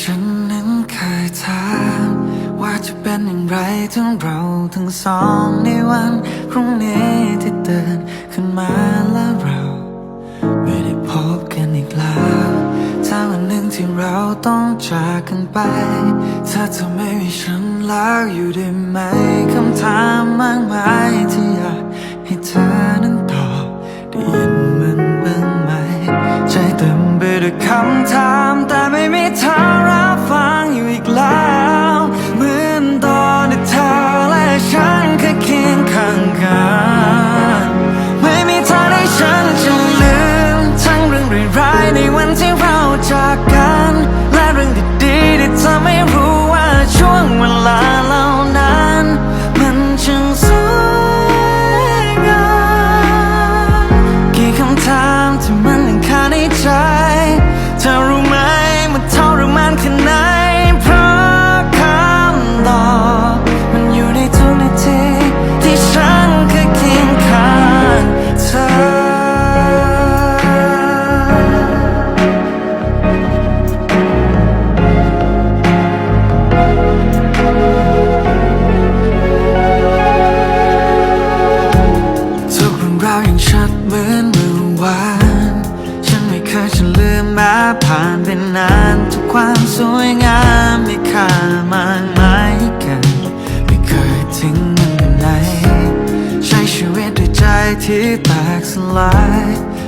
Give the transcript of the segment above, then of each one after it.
ฉันนั้นเคยถามว่าจะเป็นอย่างไรทั้งเราทั้งสองในวันพรุ่งนี้ที่เตื่นขึ้นมาแล้วเรา ไม่ได้พบกันอีกแล้วถ้าวันหนึ่งที่เราต้องจากกันไป ถ้าเธอไม่มีฉันแล้วอยู่ได้ไหมคำถามมากมายที่ ยังชัดเหมือนเมื่อวาน ฉันไม่เคยจะลืมม้ผ่านไปนานทุกความสวยงามมีค่ามากมายกันไม่เคยทิ้งมันไปไหนใช้ชีวิตด้วยใจที่แตกสลาย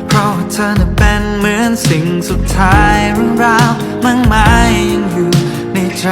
เพราะว่าเธอน่ะเป็นเหมือนสิ่งสุดท้ายเรื่องราวมากมายยังอยู่ในใจ